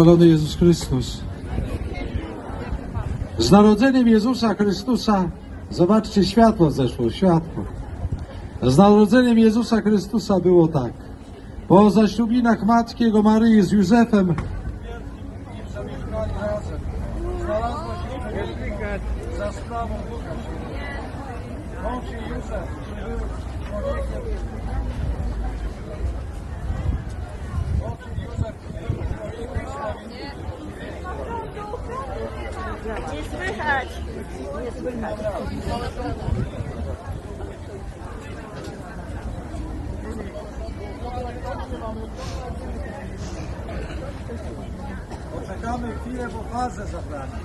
Chwalony Jezus Chrystus. Z narodzeniem Jezusa Chrystusa, zobaczcie, światło zeszło, światło. Z narodzeniem Jezusa Chrystusa było tak. Po zaślubinach matki jego Maryi z Józefem za sprawą który był człowiekiem. Mąż jej Józef, który był człowiekiem sprawiedliwym. Nie słychać. Nie słychać. Poczekamy chwilę, bo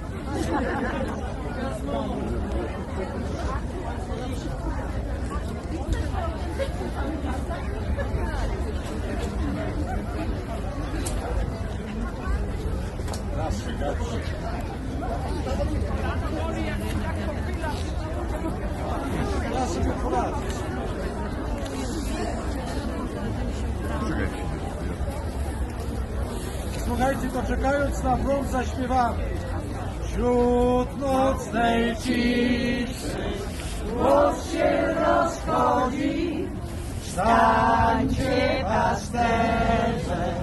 to czekając na prąd zaśpiewamy. Wśród nocnej ciszy głos się rozchodzi. Wstańcie pasterze,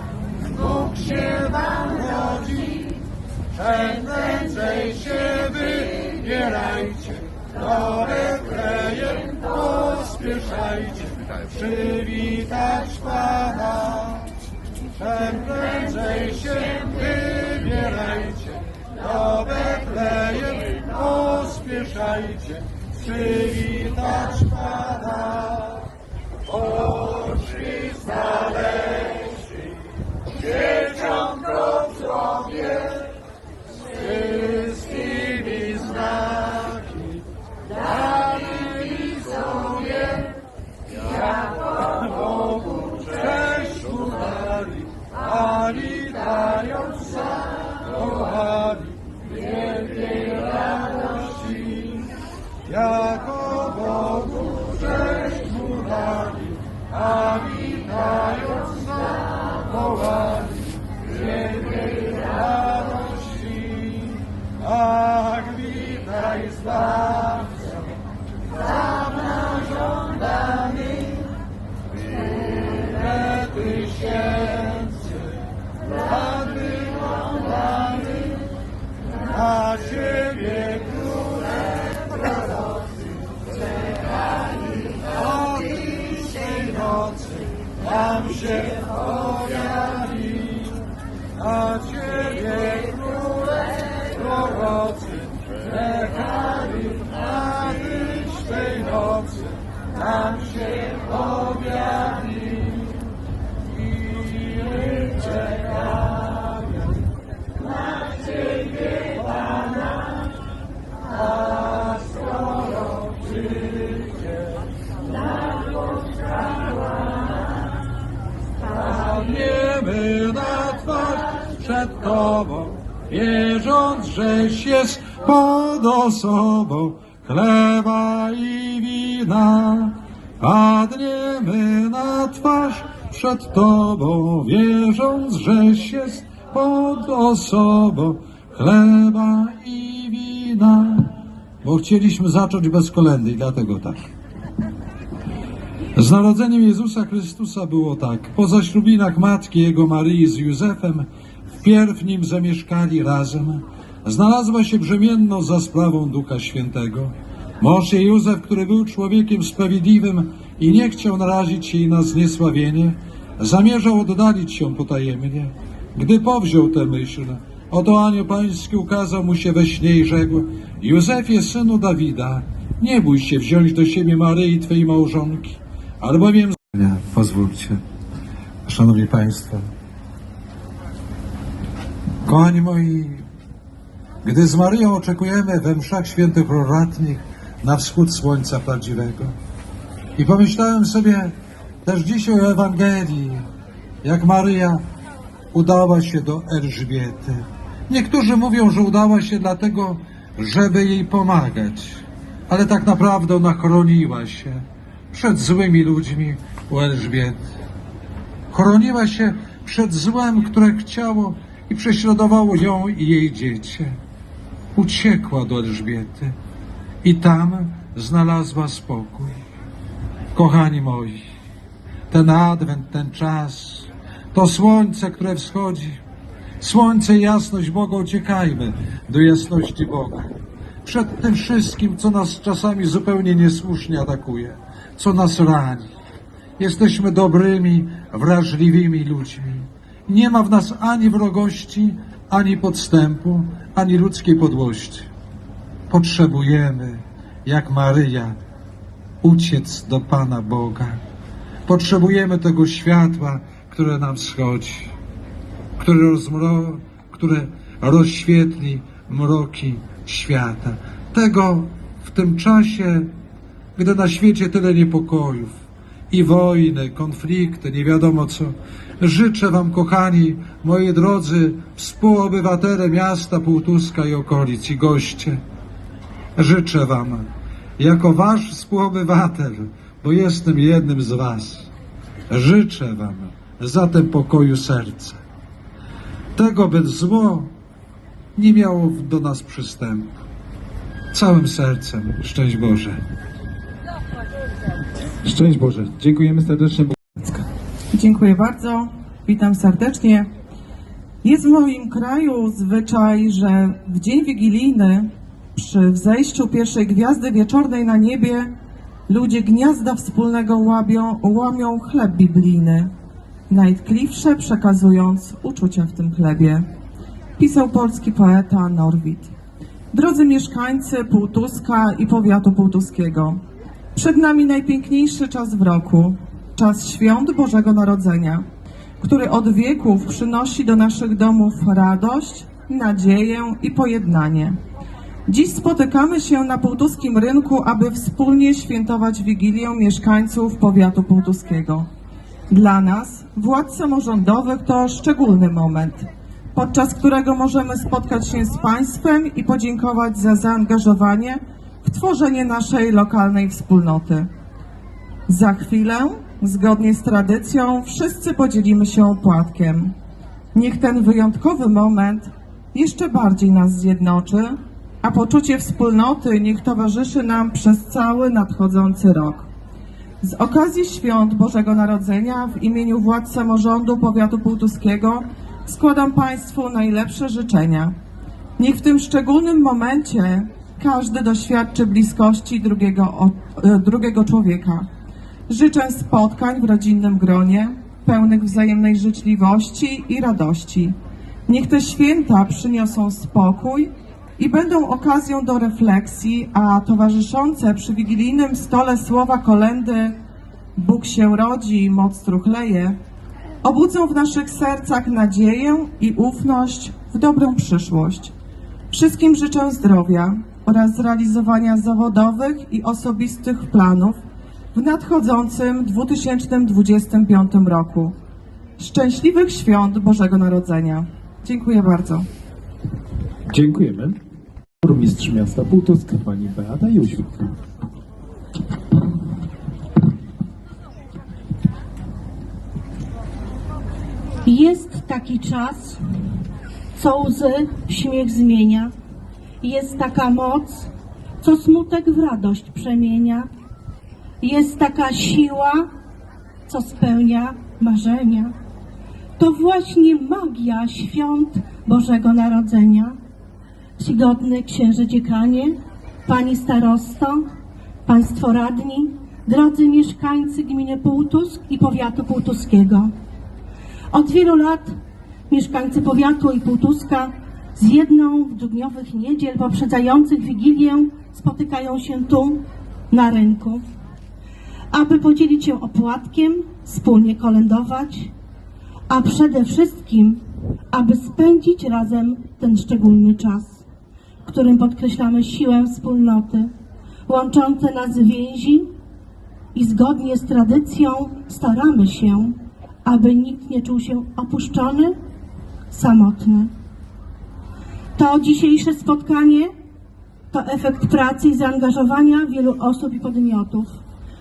Bóg się wam rodzi. Czym prędzej się wybierajcie, do Betlejem pospieszajcie, przywitać Pana. Czym prędzej się wybierajcie, do Betlejem pospieszajcie, przywitać Pana. Oczy znaleźli, przed Tobą wierząc, żeś jest pod osobą chleba i wina. Padniemy na twarz przed Tobą, wierząc, żeś jest pod osobą chleba i wina. Bo chcieliśmy zacząć bez kolendy i dlatego tak. Z narodzeniem Jezusa Chrystusa było tak. Po zaślubinach matki jego Maryi z Józefem, wpierw nim zamieszkali razem, znalazła się brzemienną za sprawą Ducha Świętego. Mąż jej Józef, który był człowiekiem sprawiedliwym i nie chciał narazić jej na zniesławienie, zamierzał oddalić się potajemnie. Gdy powziął tę myśl, oto anioł pański ukazał mu się we śnie i rzekł, Józefie, synu Dawida, nie bój się wziąć do siebie Maryi, twojej małżonki, albowiem... Pozwólcie, szanowni państwo, kochani moi, gdy z Maryją oczekujemy we mszach świętych proratnych na wschód słońca prawdziwego i pomyślałem sobie też dzisiaj o Ewangelii, jak Maryja udała się do Elżbiety. Niektórzy mówią, że udała się dlatego, żeby jej pomagać, ale tak naprawdę ona chroniła się przed złymi ludźmi u Elżbiety. Chroniła się przed złem, które chciało i prześladowało ją i jej dziecię. Uciekła do Elżbiety i tam znalazła spokój. Kochani moi, ten adwent, ten czas, to słońce, które wschodzi, słońce i jasność Boga, uciekajmy do jasności Boga. Przed tym wszystkim, co nas czasami zupełnie niesłusznie atakuje, co nas rani. Jesteśmy dobrymi, wrażliwymi ludźmi. Nie ma w nas ani wrogości, ani podstępu, ani ludzkiej podłości. Potrzebujemy, jak Maryja, uciec do Pana Boga. Potrzebujemy tego światła, które nam wschodzi, które, rozmro, które rozświetli mroki świata. Tego w tym czasie, gdy na świecie tyle niepokojów i wojny, konflikty, nie wiadomo co. Życzę Wam, kochani, moi drodzy współobywatele miasta Półtuska i okolic i goście, życzę Wam, jako Wasz współobywatel, bo jestem jednym z Was, życzę Wam zatem pokoju serca. Tego, by zło nie miało do nas przystępu. Całym sercem, szczęść Boże. Szczęść Boże. Dziękujemy serdecznie. Dziękuję bardzo. Witam serdecznie. Jest w moim kraju zwyczaj, że w dzień wigilijny, przy wzejściu pierwszej gwiazdy wieczornej na niebie, ludzie gniazda wspólnego łabią, łamią chleb biblijny, najtkliwsze przekazując uczucia w tym chlebie. Pisał polski poeta Norwid. Drodzy mieszkańcy Półtuska i powiatu półtuskiego, przed nami najpiękniejszy czas w roku, czas świąt Bożego Narodzenia, który od wieków przynosi do naszych domów radość, nadzieję i pojednanie. Dziś spotykamy się na półtuskim rynku, aby wspólnie świętować Wigilię mieszkańców powiatu półtuskiego. Dla nas, władz samorządowych, to szczególny moment, podczas którego możemy spotkać się z Państwem i podziękować za zaangażowanie w tworzenie naszej lokalnej wspólnoty. Za chwilę, zgodnie z tradycją, wszyscy podzielimy się opłatkiem. Niech ten wyjątkowy moment jeszcze bardziej nas zjednoczy, a poczucie wspólnoty niech towarzyszy nam przez cały nadchodzący rok. Z okazji świąt Bożego Narodzenia w imieniu władz samorządu powiatu półtuskiego składam Państwu najlepsze życzenia. Niech w tym szczególnym momencie każdy doświadczy bliskości drugiego, e, drugiego człowieka. Życzę spotkań w rodzinnym gronie, pełnych wzajemnej życzliwości i radości. Niech te święta przyniosą spokój i będą okazją do refleksji, a towarzyszące przy wigilijnym stole słowa kolendy Bóg się rodzi, moc truchleje, obudzą w naszych sercach nadzieję i ufność w dobrą przyszłość. Wszystkim życzę zdrowia oraz zrealizowania zawodowych i osobistych planów w nadchodzącym 2025 roku. Szczęśliwych świąt Bożego Narodzenia. Dziękuję bardzo. Dziękujemy. Burmistrz miasta Półtuska, pani Beata Jóźwik. Jest taki czas, co łzy w śmiech zmienia. Jest taka moc, co smutek w radość przemienia. Jest taka siła, co spełnia marzenia. To właśnie magia świąt Bożego Narodzenia. Czcigodny księże dziekanie, pani starosto, państwo radni, drodzy mieszkańcy gminy Półtusk i powiatu półtuskiego. Od wielu lat mieszkańcy powiatu i Półtuska z jedną w dwudniowych niedziel poprzedzających Wigilię spotykają się tu, na rynku, aby podzielić się opłatkiem, wspólnie kolędować, a przede wszystkim, aby spędzić razem ten szczególny czas, którym podkreślamy siłę wspólnoty, łączące nas więzi i zgodnie z tradycją staramy się, aby nikt nie czuł się opuszczony, samotny. To dzisiejsze spotkanie to efekt pracy i zaangażowania wielu osób i podmiotów,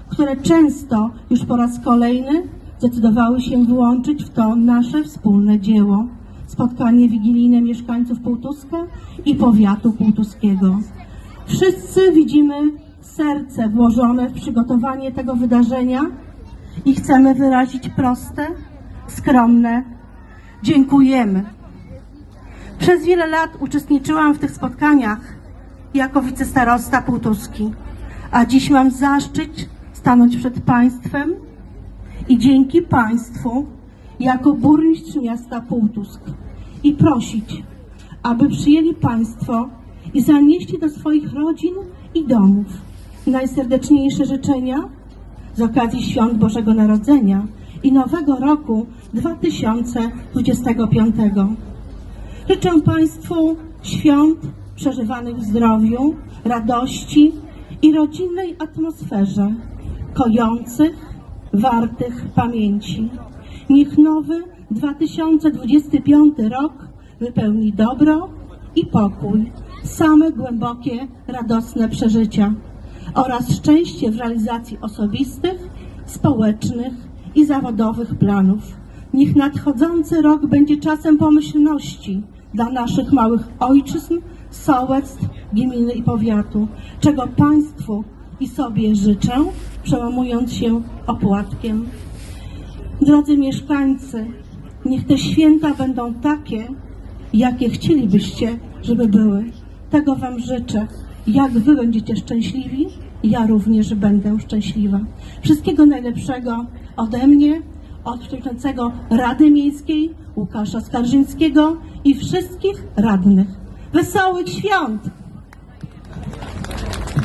które często już po raz kolejny zdecydowały się włączyć w to nasze wspólne dzieło, spotkanie wigilijne mieszkańców Półtuska i powiatu półtuskiego. Wszyscy widzimy serce włożone w przygotowanie tego wydarzenia i chcemy wyrazić proste, skromne dziękujemy. Przez wiele lat uczestniczyłam w tych spotkaniach jako wicestarosta półtuski, a dziś mam zaszczyt stanąć przed Państwem i dzięki Państwu jako burmistrz miasta Półtusk i prosić, aby przyjęli Państwo i zanieśli do swoich rodzin i domów najserdeczniejsze życzenia z okazji Świąt Bożego Narodzenia i Nowego Roku 2025. Życzę Państwu świąt przeżywanych w zdrowiu, radości i rodzinnej atmosferze, kojących, wartych pamięci. Niech nowy 2025 rok wypełni dobro i pokój, same głębokie, radosne przeżycia oraz szczęście w realizacji osobistych, społecznych i zawodowych planów. Niech nadchodzący rok będzie czasem pomyślności dla naszych małych ojczyzn, sołectw, gminy i powiatu, czego Państwu i sobie życzę, przełamując się opłatkiem. Drodzy mieszkańcy, niech te święta będą takie, jakie chcielibyście, żeby były. Tego Wam życzę. Jak Wy będziecie szczęśliwi, ja również będę szczęśliwa. Wszystkiego najlepszego ode mnie, od przewodniczącego Rady Miejskiej Łukasza Skarżyńskiego i wszystkich radnych. Wesołych świąt!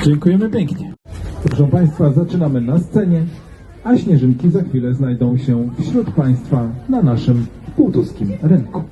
Dziękujemy pięknie. Proszę Państwa, zaczynamy na scenie, a śnieżynki za chwilę znajdą się wśród Państwa na naszym półtuskim rynku.